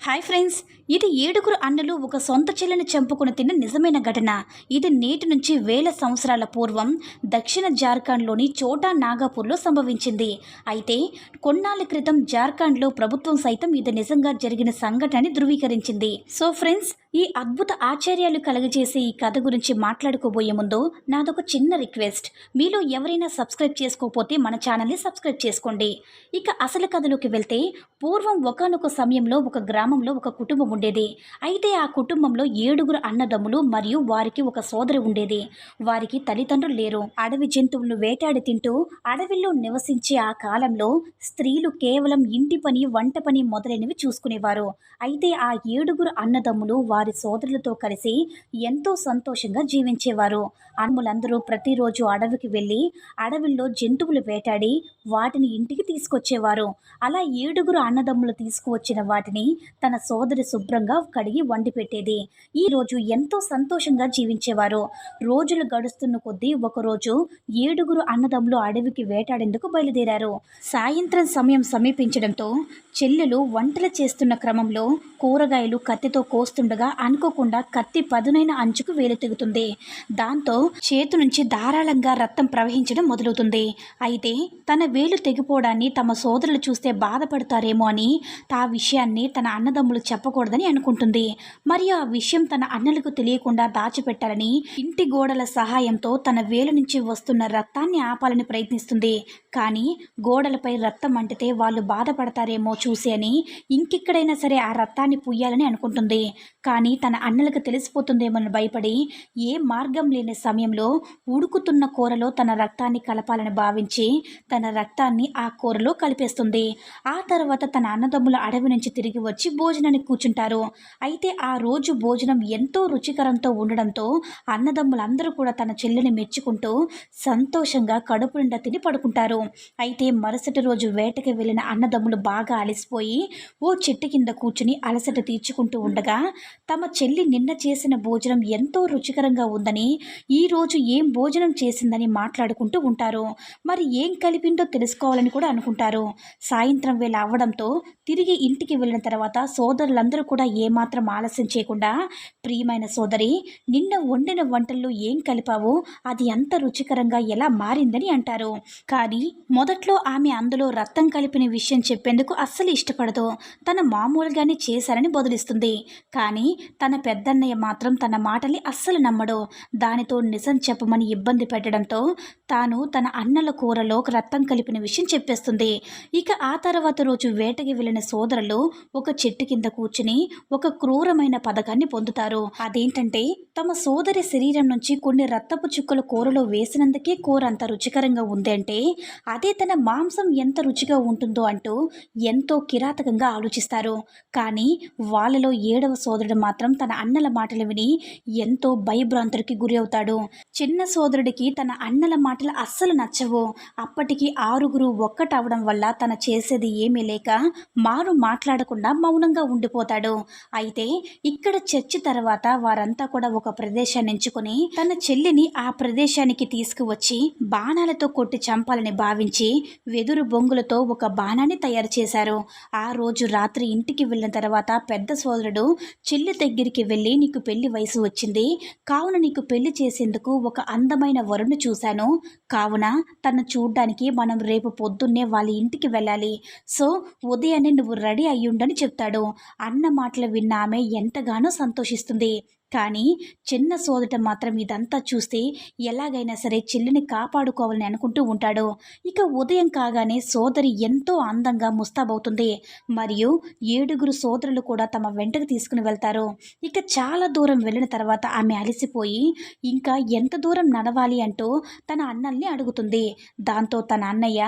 Hi friends ఇది ఏడుగురు అన్నలు ఒక సొంత చెల్లిని చంపుకుని తిన్న నిజమైన ఘటన. ఇది నేటి నుంచి వేల సంవత్సరాల పూర్వం దక్షిణ జార్ఖండ్లోని చోటా నాగాపూర్లో సంభవించింది. అయితే కొన్నాళ్ళ క్రితం జార్ఖండ్లో ప్రభుత్వం సైతం ఇది నిజంగా జరిగిన సంఘటనని ధృవీకరించింది. సో ఫ్రెండ్స్ ఈ అద్భుత ఆశ్చర్యాలు కలగజేసే ఈ కథ గురించి మాట్లాడుకోబోయే ముందు నాదొక చిన్న రిక్వెస్ట్. మీలో ఎవరైనా సబ్స్క్రైబ్ చేసుకోకపోతే మన ఛానల్ని సబ్స్క్రైబ్ చేసుకోండి. ఇక అసలు కథలోకి వెళ్తే పూర్వం ఒకానొక సమయంలో ఒక గ్రామంలో ఒక కుటుంబం ఉండేది. అయితే ఆ కుటుంబంలో ఏడుగురు అన్నదమ్ములు మరియు వారికి ఒక సోదరి ఉండేది. వారికి తల్లిదండ్రులు లేరు. అడవి జంతువులను వేటాడి తింటూ అడవిలో నివసించే ఆ కాలంలో స్త్రీలు కేవలం ఇంటి పని వంట పని మొదలైనవి చూసుకునేవారు. అయితే ఆ ఏడుగురు అన్నదమ్ములు వారి వారి సోదరులతో కలిసి ఎంతో సంతోషంగా జీవించేవారు. అనుములందరూ ప్రతిరోజు అడవికి వెళ్ళి అడవిలో జంతువులు వేటాడి వాటిని ఇంటికి తీసుకొచ్చేవారు. అలా ఏడుగురు అన్నదమ్ములు తీసుకువచ్చిన వాటిని తన సోదరి శుభ్రంగా కడిగి వండి పెట్టేది. ఈ రోజు ఎంతో సంతోషంగా జీవించేవారు. రోజులు గడుస్తున్న కొద్దీ ఒకరోజు ఏడుగురు అన్నదమ్ములు అడవికి వేటాడేందుకు బయలుదేరారు. సాయంత్రం సమయం సమీపించడంతో చెల్లెలు వంటలు చేస్తున్న క్రమంలో కూరగాయలు కత్తితో కోస్తుండగా అనుకోకుండా కత్తి పదునైన అంచుకు వేలు దాంతో చేతు నుంచి ధారాళంగా రక్తం ప్రవహించడం మొదలవుతుంది. అయితే తన వేలు తెగిపోవడాన్ని తమ సోదరులు చూస్తే బాధపడతారేమో అని తా విషయాన్ని తన అన్నదమ్ములు చెప్పకూడదని అనుకుంటుంది. మరియు ఆ విషయం తన అన్నలకు తెలియకుండా దాచిపెట్టాలని ఇంటి గోడల సహాయంతో తన వేలు నుంచి వస్తున్న రక్తాన్ని ఆపాలని ప్రయత్నిస్తుంది. కానీ గోడలపై రక్తం అంటితే వాళ్ళు బాధపడతారేమో చూసి అని ఇంకెక్కడైనా సరే ఆ రక్తాన్ని పుయ్యాలని అనుకుంటుంది. కానీ తన అన్నలకు తెలిసిపోతుందేమని భయపడి ఏ మార్గం లేని సమయంలో ఉడుకుతున్న కూరలో తన రక్తాన్ని కలపాలని భావించి తన రక్తాన్ని ఆ కూరలో కలిపేస్తుంది. ఆ తర్వాత తన అన్నదమ్ముల అడవి నుంచి తిరిగి వచ్చి భోజనానికి కూర్చుంటారు. అయితే ఆ రోజు భోజనం ఎంతో రుచికరంతో ఉండడంతో అన్నదమ్ములందరూ కూడా తన చెల్లిని మెచ్చుకుంటూ సంతోషంగా కడుపు నిండా తిని పడుకుంటారు. అయితే మరుసటి రోజు వేటకి వెళ్ళిన అన్నదమ్ములు బాగా అలసిపోయి ఓ చెట్టు కింద కూర్చుని అలసట తీర్చుకుంటూ ఉండగా తమ చెల్లి నిన్న చేసిన భోజనం ఎంతో రుచికరంగా ఉందని ఈ రోజు ఏం భోజనం చేసిందని మాట్లాడుకుంటూ ఉంటారు. మరి ఏం కలిపిందో తెలుసుకోవాలని కూడా అనుకుంటారు. సాయంత్రం వేళ అవ్వడంతో తిరిగి ఇంటికి వెళ్ళిన తర్వాత సోదరులందరూ కూడా ఏమాత్రం ఆలస్యం చేయకుండా ప్రియమైన సోదరి నిన్న వండిన వంటల్లో ఏం కలిపావో? అది అంత రుచికరంగా ఎలా మారిందని అంటారు. కానీ మొదట్లో ఆమె అందులో రక్తం కలిపిన విషయం చెప్పేందుకు అస్సలు ఇష్టపడదు. తన మామూలుగానే చేశారని బదులిస్తుంది కానీ తన పెద్దన్నయ్య మాత్రం తన మాటల్ని అస్సలు నమ్మడు. దానితో నిజం చెప్పమని ఇబ్బంది పెట్టడంతో తాను తన అన్నల కూరలో రక్తం చెప్పిన విషయం చెప్పేస్తుంది. ఇక ఆ తర్వాత రోజు వేటకి వెళ్ళిన సోదరులు ఒక చెట్టు కింద కూర్చుని ఒక క్రూరమైన పథకాన్ని పొందుతారు. అదేంటంటే తమ సోదరి శరీరం నుంచి కొన్ని రక్తపు చుక్కలు కూరలో వేసినందుకే కూర అంత రుచికరంగా ఉంది అంటే అదే తన మాంసం ఎంత రుచిగా ఉంటుందో అంటూ ఎంతో కిరాతకంగా ఆలోచిస్తారు. కానీ వాళ్ళలో ఏడవ సోదరుడు మాత్రం తన అన్నల మాటలు విని ఎంతో భయభ్రాంతుడికి గురి అవుతాడు. చిన్న సోదరుడికి తన అన్నల మాటలు అస్సలు నచ్చవు. అప్పటికి ఆ ఆరుగురు ఒక్కటవడం వల్ల తన చేసేది ఏమీ లేక మారు మాట్లాడకుండా మౌనంగా ఉండిపోతాడు. అయితే ఇక్కడ చర్చి తర్వాత వారంతా కూడా ఒక ప్రదేశాన్ని ఎంచుకొని తన చెల్లిని ఆ ప్రదేశానికి తీసుకువచ్చి బాణాలతో కొట్టి చంపాలని భావించి వెదురు బొంగులతో ఒక బాణాన్ని తయారు చేశారు. ఆ రోజు రాత్రి ఇంటికి వెళ్ళిన తర్వాత పెద్ద సోదరుడు చెల్లి దగ్గరికి వెళ్ళి నీకు పెళ్ళి వయసు వచ్చింది. కావున నీకు పెళ్ళి చేసేందుకు ఒక అందమైన వరుణ్ణి చూశాను. కావున తను చూడ్డానికి మనం రేపు పొద్దున్నే వాళ్ళ ఇంటికి వెళ్ళాలి. సో ఉదయాన్నే నువ్వు రెడీ అయ్యుండని చెప్తాడు. అన్న మాటలు విన్న ఆమె ఎంతగానో సంతోషిస్తుంది. కానీ చిన్న సోదట మాత్రం ఇదంతా చూస్తే ఎలాగైనా సరే చెల్లిని కాపాడుకోవాలని అనుకుంటూ ఉంటాడు. ఇక ఉదయం కాగానే సోదరి ఎంతో అందంగా ముస్తాబవుతుంది మరియు ఏడుగురు సోదరులు కూడా తమ వెంటకు తీసుకుని వెళ్తారు. ఇక చాలా దూరం వెళ్ళిన తర్వాత ఆమె అలసిపోయి ఇంకా ఎంత దూరం నడవాలి? అంటూ తన అన్నల్ని అడుగుతుంది. దాంతో తన అన్నయ్య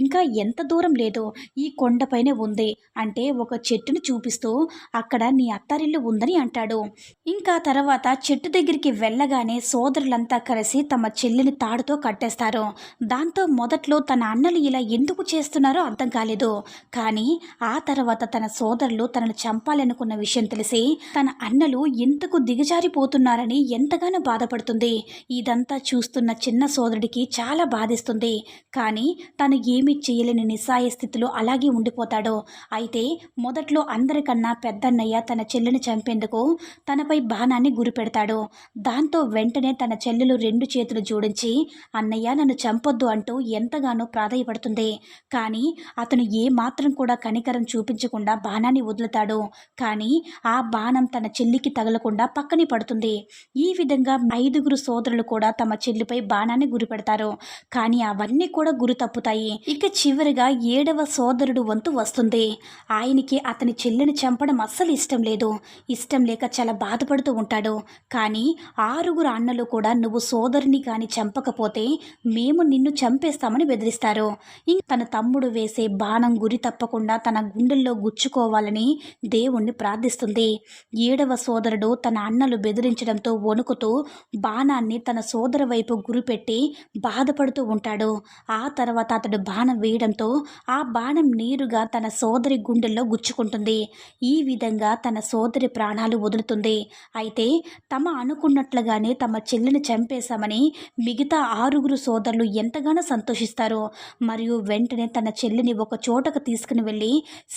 ఇంకా ఎంత దూరం లేదు. ఈ కొండపైనే ఉంది. అంటే ఒక చెట్టును చూపిస్తూ అక్కడ నీ అత్తారిల్లు ఉందని అంటాడు. ఇంకా తర్వాత చెట్టు దగ్గరికి వెళ్ళగానే సోదరులంతా కలిసి తమ చెల్లిని తాడుతో కట్టేస్తారు. దాంతో మొదట్లో తన అన్నలు ఇలా ఎందుకు చేస్తున్నారో అర్థం కాలేదు. కానీ ఆ తర్వాత తన సోదరులు తనను చంపాలనుకున్న విషయం తెలిసి తన అన్నలు ఎంతకు దిగజారిపోతున్నారని ఎంతగానో బాధపడుతుంది. ఇదంతా చూస్తున్న చిన్న సోదరుడికి చాలా బాధిస్తుంది. కానీ తను ఏమీ చేయలేని నిస్సాయ స్థితిలో అలాగే ఉండిపోతాడు. అయితే మొదట్లో అందరికన్నా పెద్దన్నయ్య తన చెల్లిని చంపేందుకు తనపై బాణాన్ని గురిపెడతాడు. దాంతో వెంటనే తన చెల్లెలు రెండు చేతులు జోడించి అన్నయ్య నన్ను చంపొద్దు అంటూ ఎంతగానో ప్రాధాయపడుతుంది. కానీ అతను ఏ మాత్రం కూడా కనికరం చూపించకుండా బాణాన్ని వదులుతాడు. కానీ ఆ బాణం తన చెల్లికి తగలకుండా పక్కనే పడుతుంది. ఈ విధంగా ఐదుగురు సోదరులు కూడా తమ చెల్లిపై బాణాన్ని గురిపెడతారు. కానీ అవన్నీ కూడా గురి తప్పుతాయి. ఇక చివరిగా ఏడవ సోదరుడు వంతు వస్తుంది. ఆయనకి అతని చెల్లిని చంపడం అస్సలు ఇష్టం లేదు. ఇష్టం లేక చాలా బాధపడుతూ ఉంటాడు? కానీ ఆరుగురు అన్నలు కూడా నువ్వు సోదరిని కానీ చంపకపోతే మేము నిన్ను చంపేస్తామని బెదిరిస్తారు. ఇంక తన తమ్ముడు వేసే బాణం గురి తప్పకుండా తన గుండెల్లో గుచ్చుకోవాలని దేవుణ్ణి ప్రార్థిస్తుంది. ఏడవ సోదరుడు తన అన్నలు బెదిరించడంతో వణుకుతూ బాణాన్ని తన సోదరు వైపు గురిపెట్టి బాధపడుతూ ఉంటాడు. ఆ తర్వాత అతడు బాణం వేయడంతో ఆ బాణం నేరుగా తన సోదరి గుండెల్లో గుచ్చుకుంటుంది. ఈ విధంగా తన సోదరి ప్రాణాలు వదులుతుంది. అయితే అయితే తమ అనుకున్నట్లుగానే తమ చెల్లిని చంపేశామని మిగతా ఆరుగురు సోదరులు ఎంతగానో సంతోషిస్తారు. మరియు వెంటనే తన చెల్లిని ఒక చోటకు తీసుకుని వెళ్ళి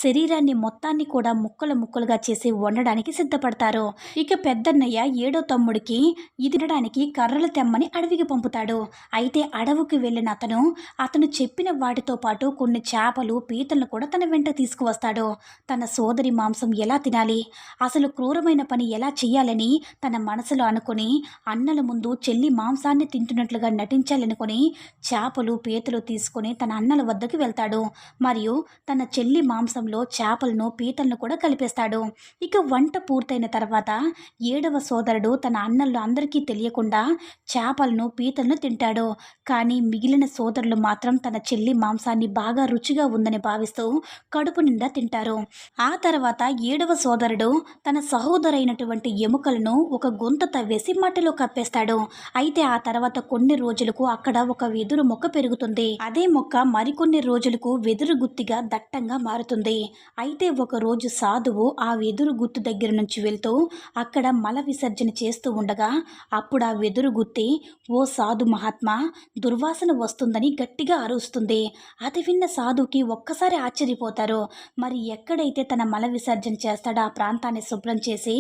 శరీరాన్ని మొత్తాన్ని కూడా ముక్కలు ముక్కలుగా చేసి వండడానికి సిద్ధపడతారు. ఇక పెద్దన్నయ్య ఏడో తమ్ముడికి ఇది తినడానికి కర్రలు తెమ్మని అడవికి పంపుతాడు. అయితే అడవికి వెళ్ళిన అతను అతను చెప్పిన వాటితో పాటు కొన్ని చేపలు పీతలను కూడా తన వెంట తీసుకువస్తాడు. తన సోదరి మాంసం ఎలా తినాలి? అసలు క్రూరమైన పని ఎలా చేయాలని తన మనసులో అనుకుని అన్నల ముందు చెల్లి మాంసాన్ని తింటున్నట్లుగా నటించాలనుకుని చేపలు పీతలు తీసుకొని తన అన్నల వద్దకు వెళ్తాడు. మరియు తన చెల్లి మాంసంలో చేపలను పీతలను కూడా కలిపేస్తాడు. ఇక వంట పూర్తయిన తర్వాత ఏడవ సోదరుడు తన అన్నలు అందరికీ తెలియకుండా చేపలను పీతలను తింటాడు. కానీ మిగిలిన సోదరులు మాత్రం తన చెల్లి మాంసాన్ని బాగా రుచిగా ఉందని భావిస్తూ కడుపు నిండా తింటారు. ఆ తర్వాత ఏడవ సోదరుడు తన సహోదరైనటువంటి ఎముకలు ఎముకలను ఒక గుంత తవ్వేసి మట్టిలో కప్పేస్తాడు. అయితే ఆ తర్వాత కొన్ని రోజులకు అక్కడ ఒక వెదురు మొక్క పెరుగుతుంది. అదే మొక్క మరికొన్ని రోజులకు వెదురు గుత్తిగా దట్టంగా మారుతుంది. అయితే ఒక రోజు సాధువు ఆ వెదురు గుత్తు దగ్గర నుంచి వెళ్తూ అక్కడ మల విసర్జన చేస్తూ ఉండగా అప్పుడు ఆ వెదురు గుత్తి ఓ సాధు మహాత్మా దుర్వాసన వస్తుందని గట్టిగా అరుస్తుంది. అది విన్న సాధుకి ఒక్కసారి ఆశ్చర్యపోతారు. మరి ఎక్కడైతే తన మల విసర్జన చేస్తాడో ఆ ప్రాంతాన్ని శుభ్రం చేసి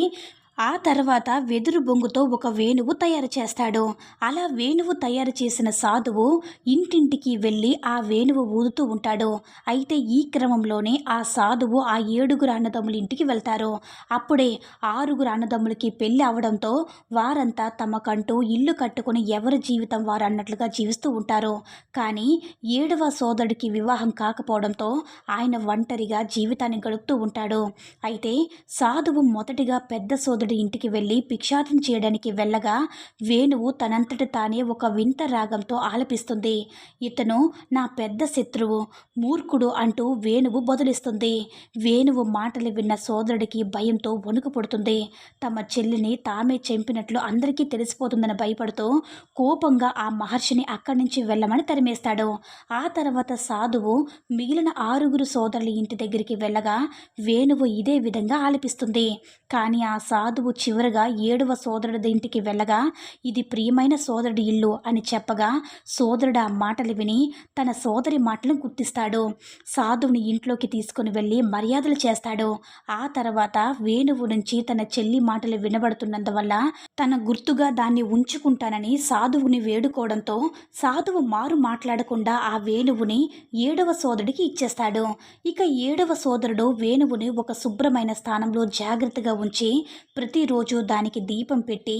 ఆ తర్వాత వెదురు బొంగుతో ఒక వేణువు తయారు చేస్తాడు. అలా వేణువు తయారు చేసిన సాధువు ఇంటింటికి వెళ్ళి ఆ వేణువు ఊదుతూ ఉంటాడు. అయితే ఈ క్రమంలోనే ఆ సాధువు ఆ ఏడుగురు అన్నదమ్ముల ఇంటికి వెళ్తారు. అప్పుడే ఆరుగురు అన్నదమ్ములకి పెళ్ళి అవడంతో వారంతా తమకంటూ ఇల్లు కట్టుకుని ఎవరి జీవితం వారు అన్నట్లుగా జీవిస్తూ ఉంటారు. కానీ ఏడవ సోదరుడికి వివాహం కాకపోవడంతో ఆయన ఒంటరిగా జీవితాన్ని గడుపుతూ ఉంటాడు. అయితే సాధువు మొదటిగా పెద్ద సోదరుడు ఇంటికి వెళ్ళి భిక్షాటన చేయడానికి వెళ్ళగా వేణువు తనంతట తానే ఒక వింత రాగంతో ఆలపిస్తుంది. ఇతను నా పెద్ద శత్రువు మూర్ఖుడు అంటూ వేణువు బదులిస్తుంది. వేణువు మాటలు విన్న సోదరుడికి భయంతో వణుకు పుడుతుంది. తమ చెల్లిని తామే చంపినట్లు అందరికీ తెలిసిపోతుందని భయపడుతూ కోపంగా ఆ మహర్షిని అక్కడి నుంచి వెళ్ళమని తరిమేస్తాడు. ఆ తర్వాత సాధువు మిగిలిన ఆరుగురు సోదరుల ఇంటి దగ్గరికి వెళ్ళగా వేణువు ఇదే విధంగా ఆలపిస్తుంది. కానీ ఆ సాధువు చివరగా ఏడవ సోదరుడి ఇంటికి వెళ్ళగా ఇది ప్రియమైన సోదరుడి ఇల్లు అని చెప్పగా సోదరుడు ఆ మాటలు విని తన సోదరి మాటలను గుర్తిస్తాడు. సాధువుని ఇంట్లోకి తీసుకుని వెళ్ళి మర్యాదలు చేస్తాడు. ఆ తర్వాత వేణువు నుంచి తన చెల్లి మాటలు వినబడుతున్నందువల్ల తన గుర్తుగా దాన్ని ఉంచుకుంటానని సాధువుని వేడుకోవడంతో సాధువు మారు మాట్లాడకుండా ఆ వేణువుని ఏడవ సోదరుడికి ఇచ్చేస్తాడు. ఇక ఏడవ సోదరుడు వేణువుని ఒక శుభ్రమైన స్థానంలో జాగ్రత్తగా ఉంచి ప్రతిరోజు దానికి దీపం పెట్టి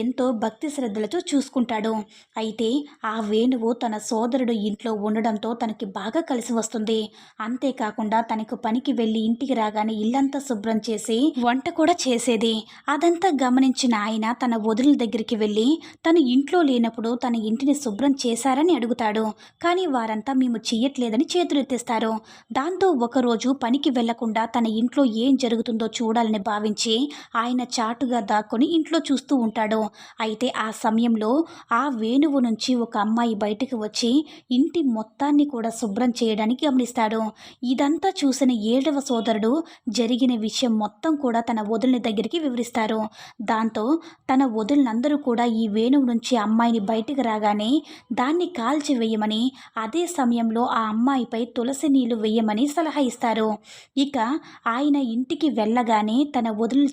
ఎంతో భక్తి శ్రద్ధలతో చూసుకుంటాడు. అయితే ఆ వేణువు తన సోదరుడు ఇంట్లో ఉండడంతో తనకి బాగా కలిసి వస్తుంది. అంతేకాకుండా తనకు పనికి వెళ్ళి ఇంటికి రాగానే ఇల్లంతా శుభ్రం చేసి వంట కూడా చేసేది. అదంతా గమనించిన ఆయన తన వదుల దగ్గరికి వెళ్ళి తను ఇంట్లో లేనప్పుడు తన ఇంటిని శుభ్రం చేశారని అడుగుతాడు. కానీ వారంతా మేము చెయ్యట్లేదని చేతులెత్తేస్తారు. దాంతో ఒకరోజు పనికి వెళ్ళకుండా తన ఇంట్లో ఏం జరుగుతుందో చూడాలని భావించి ఆయన చాటుగా దాక్కొని ఇంట్లో చూస్తూ ఉంటాడు. అయితే ఆ సమయంలో ఆ వేణువు నుంచి ఒక అమ్మాయి బయటకు వచ్చి ఇంటి మొత్తాన్ని కూడా శుభ్రం చేయడానికి గమనిస్తాడు. ఇదంతా చూసిన ఏడవ సోదరుడు జరిగిన విషయం మొత్తం కూడా తన వదులని దగ్గరికి వివరిస్తారు. దాంతో తన వదులనందరూ కూడా ఈ వేణువు నుంచి అమ్మాయిని బయటకు రాగానే దాన్ని కాల్చివేయమని అదే సమయంలో ఆ అమ్మాయిపై తులసి నీళ్ళు వేయమని సలహా ఇస్తారు. ఇక ఆయన ఇంటికి వెళ్ళగానే తన వదులు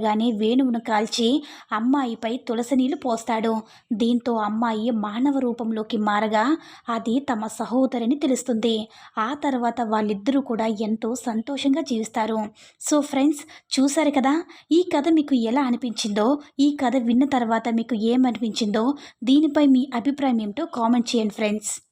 ఉండగానే వేణువును కాల్చి అమ్మాయిపై తులసి నీళ్ళు పోస్తాడు. దీంతో అమ్మాయి మానవ రూపంలోకి మారగా అది తమ సహోదరిని తెలుస్తుంది. ఆ తర్వాత వాళ్ళిద్దరూ కూడా ఎంతో సంతోషంగా జీవిస్తారు. సో ఫ్రెండ్స్ చూశారు కదా? ఈ కథ మీకు ఎలా అనిపించిందో ఈ కథ విన్న తర్వాత మీకు ఏమనిపించిందో దీనిపై మీ అభిప్రాయం ఏమిటో కామెంట్ చేయండి ఫ్రెండ్స్.